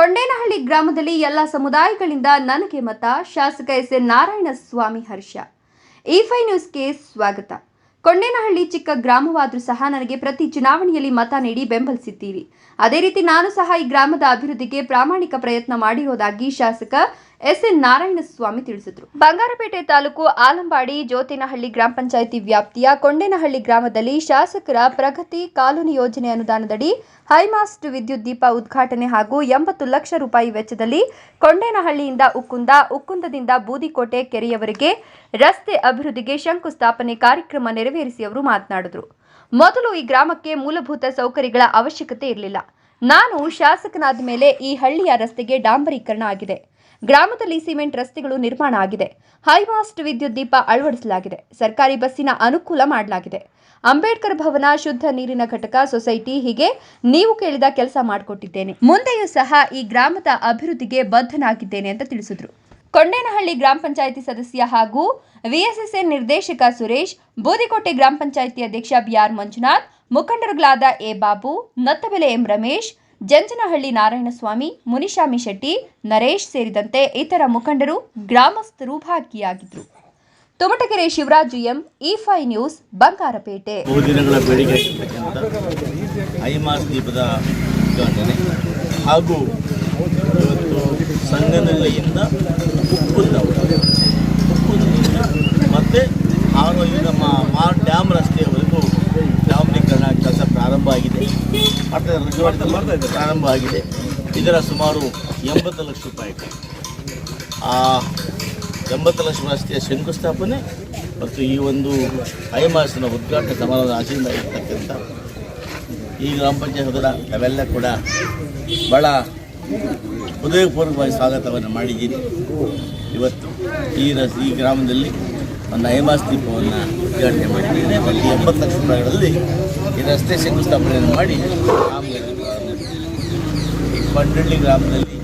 ಕೊಂಡೇನಹಳ್ಳಿ ಗ್ರಾಮದಲ್ಲಿ ಎಲ್ಲ ಸಮುದಾಯಗಳಿಂದ ನನಗೆ ಮತ, ಶಾಸಕ ಎಸ್ ಎನ್ ನಾರಾಯಣಸ್ವಾಮಿ ಹರ್ಷ. ಇಫೈ ಫೈ ನ್ಯೂಸ್ಗೆ ಸ್ವಾಗತ. ಕೊಂಡೇನಹಳ್ಳಿ ಚಿಕ್ಕ ಗ್ರಾಮವಾದರೂ ಸಹ ನನಗೆ ಪ್ರತಿ ಚುನಾವಣೆಯಲ್ಲಿ ಮತ ನೀಡಿ ಬೆಂಬಲಿಸಿದ್ದೀರಿ. ಅದೇ ರೀತಿ ನಾನು ಸಹ ಈ ಗ್ರಾಮದ ಅಭಿವೃದ್ಧಿಗೆ ಪ್ರಾಮಾಣಿಕ ಪ್ರಯತ್ನ ಮಾಡಿರೋದಾಗಿ ಶಾಸಕ ಎಸ್ ಎನ್ ನಾರಾಯಣಸ್ವಾಮಿ ತಿಳಿಸಿದರು. ಬಂಗಾರಪೇಟೆ ತಾಲೂಕು ಆಲಂಬಾಡಿ ಜ್ಯೋತಿನಹಳ್ಳಿ ಗ್ರಾಮ ಪಂಚಾಯಿತಿ ವ್ಯಾಪ್ತಿಯ ಕೊಂಡೇನಹಳ್ಳಿ ಗ್ರಾಮದಲ್ಲಿ ಶಾಸಕರ ಪ್ರಗತಿ ಕಾಲೋನಿ ಯೋಜನೆ ಅನುದಾನದಡಿ ಹೈಮಾಸ್ಟ್ ವಿದ್ಯುತ್ ದೀಪ ಉದ್ಘಾಟನೆ ಹಾಗೂ ಎಂಬತ್ತು ಲಕ್ಷ ರೂಪಾಯಿ ವೆಚ್ಚದಲ್ಲಿ ಕೊಂಡೇನಹಳ್ಳಿಯಿಂದ ಉಕ್ಕುಂದ, ಉಕ್ಕುಂದದಿಂದ ಬೂದಿಕೋಟೆ ಕೆರೆಯವರೆಗೆ ರಸ್ತೆ ಅಭಿವೃದ್ಧಿಗೆ ಶಂಕುಸ್ಥಾಪನೆ ಕಾರ್ಯಕ್ರಮ ನೆರವೇರಿಸಿ ಅವರು ಮಾತನಾಡಿದರು. ಮೊದಲು ಈ ಗ್ರಾಮಕ್ಕೆ ಮೂಲಭೂತ ಸೌಕರ್ಯಗಳ ಅವಶ್ಯಕತೆ ಇರಲಿಲ್ಲ. ನಾನು ಶಾಸಕನಾದ ಮೇಲೆ ಈ ಹಳ್ಳಿಯ ರಸ್ತೆಗೆ ಡಾಂಬರೀಕರಣ ಆಗಿದೆ. ಗ್ರಾಮದಲ್ಲಿ ಸಿಮೆಂಟ್ ರಸ್ತೆಗಳು ನಿರ್ಮಾಣ ಆಗಿದೆ. ಹೈಮಾಸ್ಟ್ ವಿದ್ಯುತ್ ದೀಪ ಅಳವಡಿಸಲಾಗಿದೆ. ಸರ್ಕಾರಿ ಬಸ್ಸಿನ ಅನುಕೂಲ ಮಾಡಲಾಗಿದೆ. ಅಂಬೇಡ್ಕರ್ ಭವನ ಶುದ್ಧ ನೀರಿನ ಘಟಕ ಸೊಸೈಟಿ ಹೀಗೆ ನೀವು ಕೇಳಿದ ಕೆಲಸ ಮಾಡಿಕೊಟ್ಟಿದ್ದೇನೆ. ಮುಂದೆಯೂ ಸಹ ಈ ಗ್ರಾಮದ ಅಭಿವೃದ್ಧಿಗೆ ಬದ್ಧನಾಗಿದ್ದೇನೆ ಅಂತ ತಿಳಿಸಿದ್ರು. ಕೊಂಡೇನಹಳ್ಳಿ ಗ್ರಾಮ ಪಂಚಾಯಿತಿ ಸದಸ್ಯ ಹಾಗೂ ವಿಎಸ್ಎಸ್ಎನ್ ನಿರ್ದೇಶಕ ಸುರೇಶ್, ಬೂದಿಕೋಟೆ ಗ್ರಾಮ ಪಂಚಾಯಿತಿ ಅಧ್ಯಕ್ಷ ಬಿಆರ್ ಮಂಜುನಾಥ್ ಮುಖಂಡರುಗಳಾದ ಎ ಬಾಬು, ನತ್ತಬೆಲೆ ಎಂ ರಮೇಶ್, ಜಂಜನಹಳ್ಳಿ ನಾರಾಯಣಸ್ವಾಮಿ, ಮುನಿಶಾಮಿ ಶೆಟ್ಟಿ, ನರೇಶ್ ಸೇರಿದಂತೆ ಇತರ ಮುಖಂಡರು ಗ್ರಾಮಸ್ಥರು ಭಾಗಿಯಾಗಿದ್ದರು. ತುಮಟಗೆರೆ ಶಿವರಾಜು ಎಂ ಇ ಫೈ ನ್ಯೂಸ್, ಬಂಗಾರಪೇಟೆ. ಬಹುದಿನಗಳ ಬೇಡಿಕೆ ಐಮಾಸ್ ದೀಪದ ಉದ್ಘಾಟನೆ ಹಾಗೂ ಇವತ್ತು ಆಗಿದೆ ಪ್ರಾರಂಭ ಆಗಿದೆ ಇದರ ಸುಮಾರು ಎಂಬತ್ತು ಲಕ್ಷ ರೂಪಾಯಿ ಆ ಎಂಬತ್ತು ಲಕ್ಷ ರಸ್ತೆಯ ಶಂಕುಸ್ಥಾಪನೆ ಮತ್ತು ಈ ಒಂದು ಐಮಾಸಿನ ಉದ್ಘಾಟನೆ ಸಮಾರಂಭದ ಆಚೆಯಿಂದ ಇರ್ತಕ್ಕಂಥ ಈ ಗ್ರಾಮ ಪಂಚಾಯತ್ ನಾವೆಲ್ಲ ಕೂಡ ಭಾಳ ಹೃದಯಪೂರ್ವಕವಾಗಿ ಸ್ವಾಗತವನ್ನು ಮಾಡಿದ್ದೀನಿ. ಇವತ್ತು ಈ ರಸ್ ಈ ಗ್ರಾಮದಲ್ಲಿ ಒಂದು ಐಮಾಸ್ ದೀಪವನ್ನು ಉದ್ಘಾಟನೆ ಮಾಡಿದ್ದೇನೆ ಮತ್ತು ಎಂಬತ್ತು ಲಕ್ಷ ರೂಪಾಯಿಗಳಲ್ಲಿ ಈ ರಸ್ತೆ ಶಂಕುಸ್ಥಾಪನೆಯನ್ನು ಮಾಡಿ ಈ ಪಂಡಳ್ಳಿ ಗ್ರಾಮದಲ್ಲಿ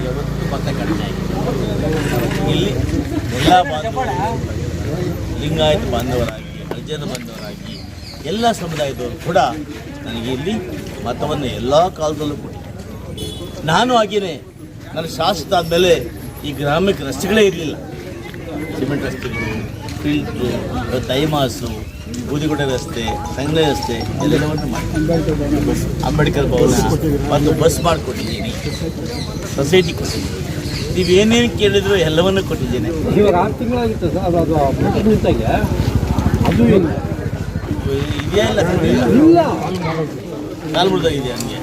ಯಾವತ್ತು ಮತ ಕಡಿಮೆ ಆಗಿದೆ ಇಲ್ಲಿ ಎಲ್ಲ ಲಿಂಗಾಯತ ಬಾಂಧವರಾಗಿ, ಹರಿಜನ ಬಾಂಧವರಾಗಿ ಎಲ್ಲ ಸಮುದಾಯದವರು ಕೂಡ ನನಗೆ ಇಲ್ಲಿ ಮತವನ್ನು ಎಲ್ಲ ಕಾಲದಲ್ಲೂ ಕೊಟ್ಟಿದೆ ನಾನು ಹಾಗೇನೆ ನನ್ನ ಶಾಸಕ ಆದಮೇಲೆ ಈ ಗ್ರಾಮಕ್ಕೆ ರಸ್ತೆಗಳೇ ಇರಲಿಲ್ಲ. ಸಿಮೆಂಟ್ ರಸ್ತೆಗಳು ಫಿಲ್ಟ್ರು ತೈಮಾಸು ಬೂದಿಗುಡ ರಸ್ತೆ ಸಂಗ್ರೆ ರಸ್ತೆ ಎಲ್ಲವನ್ನು ಅಂಬೇಡ್ಕರ್ ಭವನ ಒಂದು ಬಸ್ ಮಾಡಿಕೊಟ್ಟಿದ್ದೀನಿ. ಸೊಸೈಟಿ ಕೊಟ್ಟಿದ್ದೀನಿ. ನೀವು ಏನೇನು ಕೇಳಿದ್ರು ಎಲ್ಲವನ್ನೂ ಕೊಟ್ಟಿದ್ದೇನೆ. ಆರು ತಿಂಗಳಾಗಿತ್ತು ಸರ್ ಅದು ಅದು ಇದೆಯಾ ಇಲ್ಲ ಇಲ್ಲ. ಕಾಲು ಮುರಿದೋಗಿದೆ ಹಂಗೆ?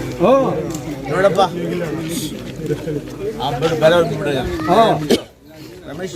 ನೋಡಪ್ಪ. ಆ ಬಿಡು ಬೇರೆ ಬಿಡ ರಮೇಶ.